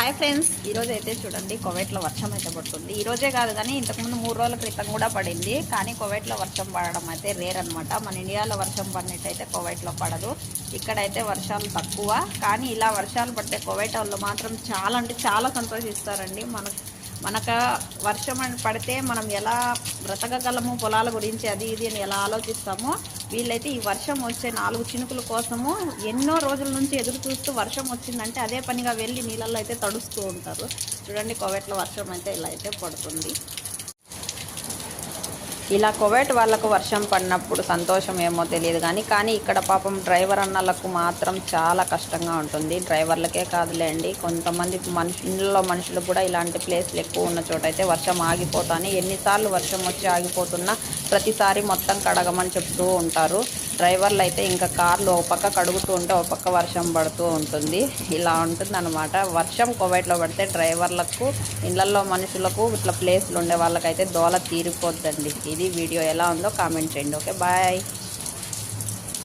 Hi friends ఈరోజు అయితే చూడండి కువైట్లో వర్షం అయితే పడుతుంది. ఈరోజే కాదు కానీ ఇంతకుముందు మూడు రోజుల క్రితం కూడా పడింది. కానీ కువైట్లో వర్షం పడడం అయితే రేర్ అనమాట మన ఇండియాలో వర్షం పడినట్టయితే కువైట్లో పడదు. ఇక్కడైతే వర్షాలు తక్కువ. కానీ ఇలా వర్షాలు పడితే కువైట్ వాళ్ళు మాత్రం చాలా అంటే చాలా సంతోషిస్తారండి. మనకు మనకు వర్షం పడితే మనం ఎలా బ్రతకగలము? పొలాల గురించి అది ఇది అని ఎలా ఆలోచిస్తామో? వీళ్ళైతే ఈ వర్షం వచ్చే నాలుగు చినుకుల కోసము ఎన్నో రోజుల నుంచి ఎదురు చూస్తూ వర్షం వచ్చిందంటే అదే పనిగా వెళ్ళి నీళ్ళల్లో అయితే తడుస్తూ ఉంటారు. చూడండి కోవెట్లో వర్షం అయితే ఇలా అయితే పడుతుంది. ఇలా కువైట్ వాళ్ళకు వర్షం పడినప్పుడు సంతోషం ఏమో తెలియదు కానీ కానీ ఇక్కడ పాపం డ్రైవర్ అన్నలకు మాత్రం చాలా కష్టంగా ఉంటుంది. డ్రైవర్లకే కాదులేండి. కొంతమంది మనుషు మనుషులు కూడా ఇలాంటి ప్లేస్లు ఎక్కువ ఉన్న చోట అయితే వర్షం ఆగిపోతాను ఎన్నిసార్లు వర్షం వచ్చి ఆగిపోతున్నా ప్రతిసారి మొత్తం కడగమని చెప్తూ ఉంటారు. డ్రైవర్లు అయితే ఇంకా కార్లు ఒక పక్క కడుగుతూ ఉంటే ఒక పక్క వర్షం పడుతూ ఉంటుంది. ఇలా ఉంటుందన్నమాట. వర్షం కోవైట్లో పడితే డ్రైవర్లకు ఇళ్ళల్లో మనుషులకు ఇట్లా ప్లేస్లు ఉండే వాళ్ళకైతే దోల తీరిపోద్దండి. ఇది వీడియో ఎలా ఉందో కామెంట్ చేయండి. Okay bye.